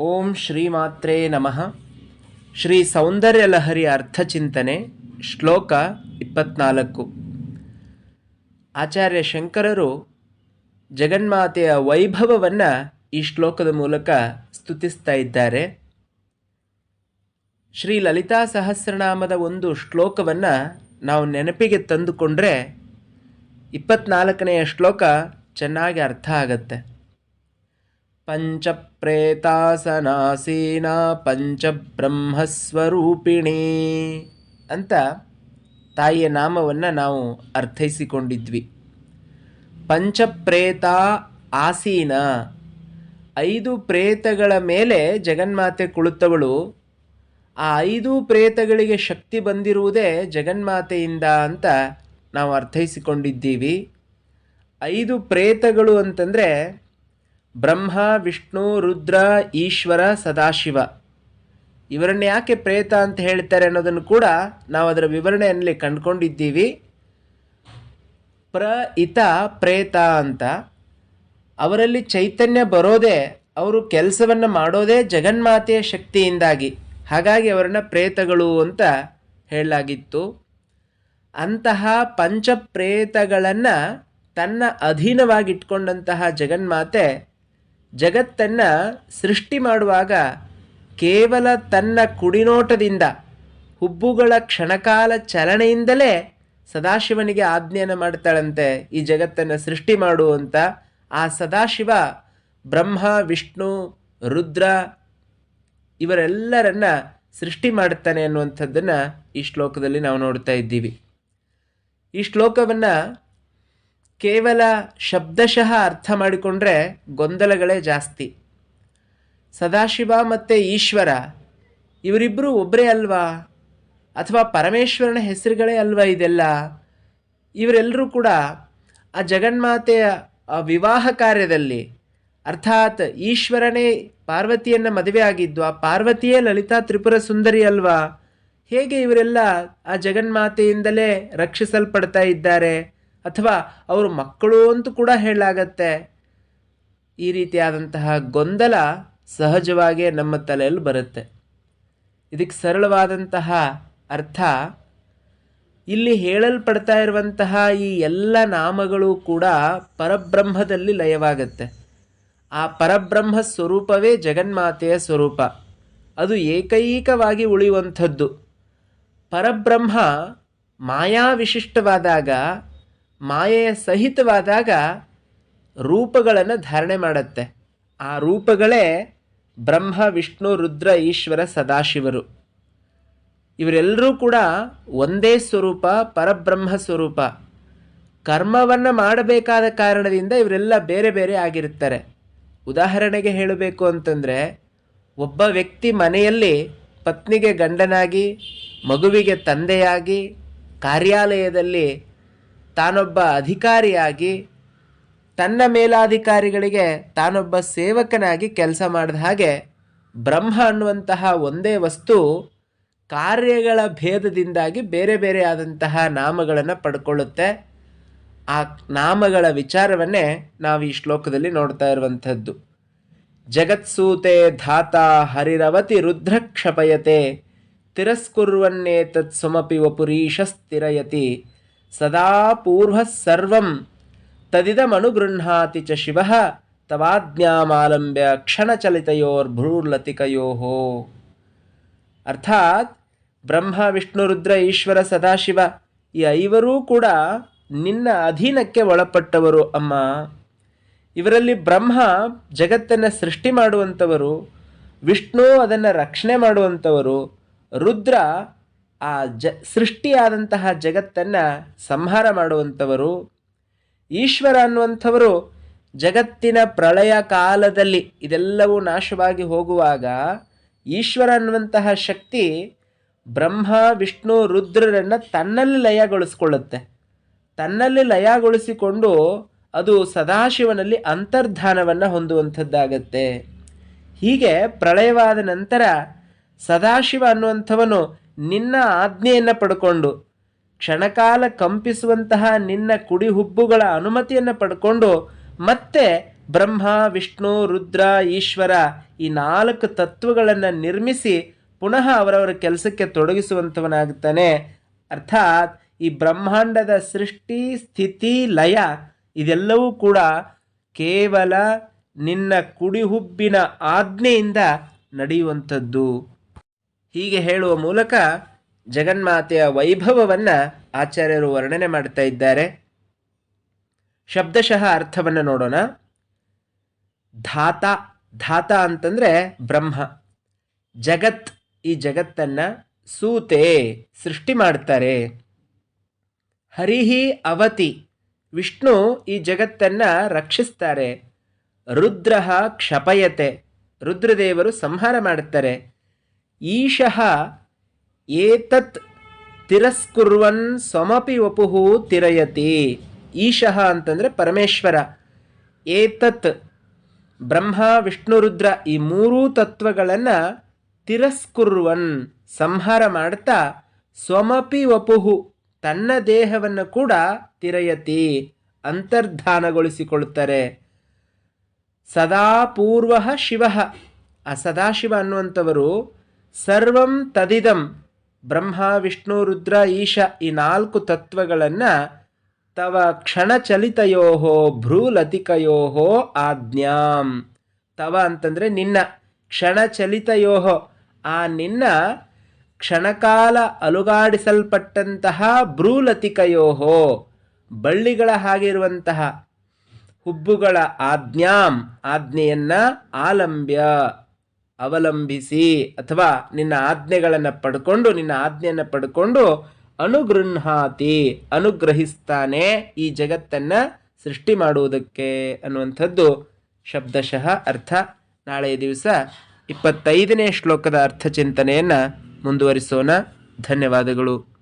ಓಂ ಶ್ರೀಮಾತ್ರೇ ನಮಃ. ಶ್ರೀ ಸೌಂದರ್ಯ ಸೌಂದರ್ಯಲಹರಿ ಅರ್ಥಚಿಂತನೆ ಶ್ಲೋಕ ಇಪ್ಪತ್ನಾಲ್ಕು. ಆಚಾರ್ಯ ಶಂಕರರು ಜಗನ್ಮಾತೆಯ ವೈಭವವನ್ನು ಈ ಶ್ಲೋಕದ ಮೂಲಕ ಸ್ತುತಿಸ್ತಾ ಇದ್ದಾರೆ. ಶ್ರೀ ಲಲಿತಾ ಸಹಸ್ರನಾಮದ ಒಂದು ಶ್ಲೋಕವನ್ನು ನಾವು ನೆನಪಿಗೆ ತಂದುಕೊಂಡ್ರೆ ಇಪ್ಪತ್ನಾಲ್ಕನೆಯ ಶ್ಲೋಕ ಚೆನ್ನಾಗಿ ಅರ್ಥ ಆಗತ್ತೆ. ಪಂಚಪ್ರೇತಾಸನಾಸೀನ ಪಂಚಬ್ರಹ್ಮಸ್ವರೂಪಿಣಿ ಅಂತ ತಾಯಿಯ ನಾಮವನ್ನು ನಾವು ಅರ್ಥೈಸಿಕೊಂಡಿದ್ವಿ. ಪಂಚಪ್ರೇತ ಆಸೀನ ಐದು ಪ್ರೇತಗಳ ಮೇಲೆ ಜಗನ್ಮಾತೆ ಕುಳಿತವಳು. ಆ ಐದು ಪ್ರೇತಗಳಿಗೆ ಶಕ್ತಿ ಬಂದಿರುವುದೇ ಜಗನ್ಮಾತೆಯಿಂದ ಅಂತ ನಾವು ಅರ್ಥೈಸಿಕೊಂಡಿದ್ದೀವಿ. ಐದು ಪ್ರೇತಗಳು ಅಂತಂದರೆ ಬ್ರಹ್ಮ, ವಿಷ್ಣು, ರುದ್ರ, ಈಶ್ವರ, ಸದಾಶಿವ. ಇವರನ್ನ ಯಾಕೆ ಪ್ರೇತ ಅಂತ ಹೇಳ್ತಾರೆ ಅನ್ನೋದನ್ನು ಕೂಡ ನಾವು ಅದರ ವಿವರಣೆಯಲ್ಲಿ ಕಂಡುಕೊಂಡಿದ್ದೀವಿ. ಪ್ರ, ಇತ, ಪ್ರೇತ ಅಂತ. ಅವರಲ್ಲಿ ಚೈತನ್ಯ ಬರೋದೇ, ಅವರು ಕೆಲಸವನ್ನು ಮಾಡೋದೇ ಜಗನ್ಮಾತೆಯ ಶಕ್ತಿಯಿಂದಾಗಿ. ಹಾಗಾಗಿ ಅವರನ್ನು ಪ್ರೇತಗಳು ಅಂತ ಹೇಳಲಾಗಿತ್ತು. ಅಂತಹ ಪಂಚಪ್ರೇತಗಳನ್ನು ತನ್ನ ಅಧೀನವಾಗಿಟ್ಕೊಂಡಂತಹ ಜಗನ್ಮಾತೆ ಜಗತ್ತನ್ನು ಸೃಷ್ಟಿ ಮಾಡುವಾಗ ಕೇವಲ ತನ್ನ ಕುಡಿನೋಟದಿಂದ, ಹುಬ್ಬುಗಳ ಕ್ಷಣಕಾಲ ಚಲನೆಯಿಂದಲೇ ಸದಾಶಿವನಿಗೆ ಆಜ್ಞೆಯನ್ನು ಮಾಡ್ತಾಳಂತೆ ಈ ಜಗತ್ತನ್ನು ಸೃಷ್ಟಿ ಮಾಡುವಂಥ ಆ ಸದಾಶಿವ, ಬ್ರಹ್ಮ, ವಿಷ್ಣು, ರುದ್ರ ಇವರೆಲ್ಲರನ್ನ ಸೃಷ್ಟಿ ಮಾಡುತ್ತಾನೆ ಅನ್ನುವಂಥದ್ದನ್ನು ಈ ಶ್ಲೋಕದಲ್ಲಿ ನಾವು ನೋಡ್ತಾ ಇದ್ದೀವಿ. ಈ ಶ್ಲೋಕವನ್ನು ಕೇವಲ ಶಬ್ದಶಃ ಅರ್ಥ ಮಾಡಿಕೊಂಡ್ರೆ ಗೊಂದಲಗಳೇ ಜಾಸ್ತಿ. ಸದಾಶಿವ ಮತ್ತು ಈಶ್ವರ ಇವರಿಬ್ಬರು ಒಬ್ಬರೇ ಅಲ್ವಾ? ಅಥವಾ ಪರಮೇಶ್ವರನ ಹೆಸರುಗಳೇ ಅಲ್ವಾ ಇದೆಲ್ಲ? ಇವರೆಲ್ಲರೂ ಕೂಡ ಆ ಜಗನ್ಮಾತೆಯ ವಿವಾಹ ಕಾರ್ಯದಲ್ಲಿ, ಅರ್ಥಾತ್ ಈಶ್ವರನೇ ಪಾರ್ವತಿಯನ್ನು ಮದುವೆ ಆಗಿದ್ದು, ಆ ಪಾರ್ವತಿಯೇ ಲಲಿತಾ ತ್ರಿಪುರ ಸುಂದರಿ ಅಲ್ವಾ? ಹೇಗೆ ಇವರೆಲ್ಲ ಆ ಜಗನ್ಮಾತೆಯಿಂದಲೇ ರಕ್ಷಿಸಲ್ಪಡ್ತಾ ಇದ್ದಾರೆ? ಅಥವಾ ಅವ್ರ ಮಕ್ಕಳು ಅಂತೂ ಕೂಡ ಹೇಳಲಾಗತ್ತೆ. ಈ ರೀತಿಯಾದಂತಹ ಗೊಂದಲ ಸಹಜವಾಗಿಯೇ ನಮ್ಮ ತಲೆಯಲ್ಲಿ ಬರುತ್ತೆ. ಇದಕ್ಕೆ ಸರಳವಾದಂತಹ ಅರ್ಥ, ಇಲ್ಲಿ ಹೇಳಲ್ಪಡ್ತಾ ಇರುವಂತಹ ಈ ಎಲ್ಲ ನಾಮಗಳು ಕೂಡ ಪರಬ್ರಹ್ಮದಲ್ಲಿ ಲಯವಾಗತ್ತೆ. ಆ ಪರಬ್ರಹ್ಮ ಸ್ವರೂಪವೇ ಜಗನ್ಮಾತೆಯ ಸ್ವರೂಪ. ಅದು ಏಕೈಕವಾಗಿ ಉಳಿಯುವಂಥದ್ದು. ಪರಬ್ರಹ್ಮ ಮಾಯಾ ವಿಶಿಷ್ಟವಾದಾಗ ಮಾಯೆಯ ಸಹಿತವಾದಾಗ ರೂಪಗಳನ್ನು ಧಾರಣೆ ಮಾಡುತ್ತೆ. ಆ ರೂಪಗಳೇ ಬ್ರಹ್ಮ, ವಿಷ್ಣು, ರುದ್ರ, ಈಶ್ವರ, ಸದಾಶಿವರು. ಇವರೆಲ್ಲರೂ ಕೂಡ ಒಂದೇ ಸ್ವರೂಪ, ಪರಬ್ರಹ್ಮ ಸ್ವರೂಪ. ಕರ್ಮವನ್ನು ಮಾಡಬೇಕಾದ ಕಾರಣದಿಂದ ಇವರೆಲ್ಲ ಬೇರೆ ಬೇರೆ ಆಗಿರುತ್ತಾರೆ. ಉದಾಹರಣೆಗೆ ಹೇಳಬೇಕು ಅಂತಂದರೆ, ಒಬ್ಬ ವ್ಯಕ್ತಿ ಮನೆಯಲ್ಲಿ ಪತ್ನಿಗೆ ಗಂಡನಾಗಿ, ಮಗುವಿಗೆ ತಂದೆಯಾಗಿ, ಕಾರ್ಯಾಲಯದಲ್ಲಿ ತಾನೊಬ್ಬ ಅಧಿಕಾರಿಯಾಗಿ ತನ್ನ ಮೇಲಾಧಿಕಾರಿಗಳಿಗೆ ತಾನೊಬ್ಬ ಸೇವಕನಾಗಿ ಕೆಲಸ ಮಾಡಿದ ಹಾಗೆ ಬ್ರಹ್ಮ ಅನ್ನುವಂತಹ ಒಂದೇ ವಸ್ತು ಕಾರ್ಯಗಳ ಭೇದದಿಂದಾಗಿ ಬೇರೆ ಬೇರೆ ಆದಂತಹ ನಾಮಗಳನ್ನು ಪಡ್ಕೊಳ್ಳುತ್ತೆ. ಆ ನಾಮಗಳ ವಿಚಾರವನ್ನೇ ನಾವು ಈ ಶ್ಲೋಕದಲ್ಲಿ ನೋಡ್ತಾ ಇರುವಂಥದ್ದು. ಜಗತ್ಸೂತೆ ಧಾತ ಹರಿರವತಿ ರುದ್ರಕ್ಷಪಯತೆ ತಿರಸ್ಕುರ್ವನ್ನೇತತ್ ಸುಮಪಿ ವಪುರೀಶ ಸ್ಥಿರಯತಿ ಸದಾ ಪೂರ್ವ ಸರ್ವಂ ತದಿದಮನುಗೃಹಾತಿ ಚ ಶಿವ ತವಾಜ್ಞಾಮಾಲಂಬ್ಯ ಕ್ಷಣಚಲಿತಯೋರ್ಭ್ರೂರ್ಲತಿಕಯೋ ಅರ್ಥಾತ್ ಬ್ರಹ್ಮ ವಿಷ್ಣು ರುದ್ರ ಈಶ್ವರ ಸದಾಶಿವ ಈ ಐವರೂ ಕೂಡ ನಿನ್ನ ಅಧೀನಕ್ಕೆ ಒಳಪಟ್ಟವರು ಅಮ್ಮ. ಇವರಲ್ಲಿ ಬ್ರಹ್ಮ ಜಗತ್ತನ್ನು ಸೃಷ್ಟಿ ಮಾಡುವಂಥವರು, ವಿಷ್ಣು ಅದನ್ನು ರಕ್ಷಣೆ ಮಾಡುವಂಥವರು, ರುದ್ರ ಆ ಜ, ಸೃಷ್ಟಿಯಾದಂತಹ ಜಗತ್ತನ್ನು ಸಂಹಾರ ಮಾಡುವಂಥವರು, ಈಶ್ವರ ಅನ್ನುವಂಥವರು ಜಗತ್ತಿನ ಪ್ರಳಯ ಕಾಲದಲ್ಲಿ ಇದೆಲ್ಲವೂ ನಾಶವಾಗಿ ಹೋಗುವಾಗ ಈಶ್ವರ ಅನ್ನುವಂತಹ ಶಕ್ತಿ ಬ್ರಹ್ಮ, ವಿಷ್ಣು, ರುದ್ರರನ್ನು ತನ್ನಲ್ಲಿ ಲಯಗೊಳಿಸ್ಕೊಳ್ಳುತ್ತೆ. ತನ್ನಲ್ಲಿ ಲಯಗೊಳಿಸಿಕೊಂಡು ಅದು ಸದಾಶಿವನಲ್ಲಿ ಅಂತರ್ಧಾನವನ್ನು ಹೊಂದುವಂಥದ್ದಾಗತ್ತೆ. ಹೀಗೆ ಪ್ರಳಯವಾದ ನಂತರ ಸದಾಶಿವ ಅನ್ನುವಂಥವನು ನಿನ್ನ ಆಜ್ಞೆಯನ್ನು ಪಡ್ಕೊಂಡು, ಕ್ಷಣಕಾಲ ಕಂಪಿಸುವಂತಹ ನಿನ್ನ ಕುಡಿ ಹುಬ್ಬುಗಳ ಅನುಮತಿಯನ್ನು ಪಡ್ಕೊಂಡು, ಮತ್ತೆ ಬ್ರಹ್ಮ, ವಿಷ್ಣು, ರುದ್ರ, ಈಶ್ವರ ಈ ನಾಲ್ಕು ತತ್ವಗಳನ್ನು ನಿರ್ಮಿಸಿ ಪುನಃ ಅವರವರ ಕೆಲಸಕ್ಕೆ ತೊಡಗಿಸುವಂಥವನಾಗುತ್ತಾನೆ. ಅರ್ಥಾತ್ ಈ ಬ್ರಹ್ಮಾಂಡದ ಸೃಷ್ಟಿ, ಸ್ಥಿತಿ, ಲಯ ಇದೆಲ್ಲವೂ ಕೂಡ ಕೇವಲ ನಿನ್ನ ಕುಡಿಹುಬ್ಬಿನ ಆಜ್ಞೆಯಿಂದ ನಡೆಯುವಂಥದ್ದು. ಹೀಗೆ ಹೇಳುವ ಮೂಲಕ ಜಗನ್ಮಾತೆಯ ವೈಭವವನ್ನು ಆಚಾರ್ಯರು ವರ್ಣನೆ ಮಾಡ್ತಾ ಇದ್ದಾರೆ. ಶಬ್ದಶಃ ಅರ್ಥವನ್ನು ನೋಡೋಣ. ಧಾತ ಧಾತ ಅಂತಂದರೆ ಬ್ರಹ್ಮ. ಜಗತ್ ಈ ಜಗತ್ತನ್ನು ಸೂತೆ, ಸೃಷ್ಟಿ ಮಾಡ್ತಾರೆ. ಹರಿಹಿ, ಅವತಿ, ವಿಷ್ಣು ಈ ಜಗತ್ತನ್ನು ರಕ್ಷಿಸ್ತಾರೆ. ರುದ್ರ ಕ್ಷಪಯತೆ, ರುದ್ರದೇವರು ಸಂಹಾರ ಮಾಡುತ್ತಾರೆ ಈಶಃ ಏತತ್ ತಿರಸ್ಕುರ್ವನ್ ಸ್ವಮಪಿ ವಪುಹು ತಿರಯತಿ. ಈಶಃ ಅಂತಂದರೆ ಪರಮೇಶ್ವರ. ಏತತ್ ಬ್ರಹ್ಮ, ವಿಷ್ಣು, ರುದ್ರ ಈ ಮೂರೂ ತತ್ವಗಳನ್ನು ತಿರಸ್ಕುರ್ವನ್ ಸಂಹಾರ ಮಾಡ್ತಾ ಸ್ವಮಪಿ ವಪುಹು ತನ್ನ ದೇಹವನ್ನು ಕೂಡ ತಿರಯತಿ ಅಂತರ್ಧಾನಗೊಳಿಸಿಕೊಳ್ಳುತ್ತಾರೆ ಸದಾ ಪೂರ್ವ ಶಿವ. ಆ ಸದಾಶಿವ ಅನ್ನುವಂಥವರು ಸರ್ವಂ ತದಿದಂ. ಬ್ರಹ್ಮ, ವಿಷ್ಣು, ರುದ್ರ, ಈಶ ಈ ನಾಲ್ಕು ತತ್ವಗಳನ್ನು ತವ ಕ್ಷಣಚಲಿತಯೋಹೋ ಭ್ರೂಲತಿಕಯೋ ಆಜ್ಞಾಂ. ತವ ಅಂತಂದರೆ ನಿನ್ನ, ಕ್ಷಣಚಲಿತಯೋಹೋ. ಆ ನಿನ್ನ ಕ್ಷಣಕಾಲ ಅಲುಗಾಡಿಸಲ್ಪಟ್ಟಂತಹ ಭ್ರೂಲತಿಕಯೋ ಬಳ್ಳಿಗಳ ಹಾಗಿರುವಂತಹ ಹುಬ್ಬುಗಳ ಆಜ್ಞಾಂ, ಆಜ್ಞೆಯನ್ನ ಆಲಂಬ್ಯ. ಅವಲಂಬಿಸಿ ಅಥವಾ ನಿನ್ನ ಆಜ್ಞೆಗಳನ್ನು ಪಡ್ಕೊಂಡು, ನಿನ್ನ ಆಜ್ಞೆಯನ್ನು ಪಡ್ಕೊಂಡು ಅನುಗೃಹಾತಿ ಅನುಗ್ರಹಿಸ್ತಾನೆ ಈ ಜಗತ್ತನ್ನು ಸೃಷ್ಟಿ ಮಾಡುವುದಕ್ಕೆ ಅನ್ನುವಂಥದ್ದು ಶಬ್ದಶಃ ಅರ್ಥ. ನಾಳೆಯ ದಿವಸ ಇಪ್ಪತ್ತೈದನೇ ಶ್ಲೋಕದ ಅರ್ಥ ಚಿಂತನೆಯನ್ನು ಮುಂದುವರಿಸೋಣ. ಧನ್ಯವಾದಗಳು.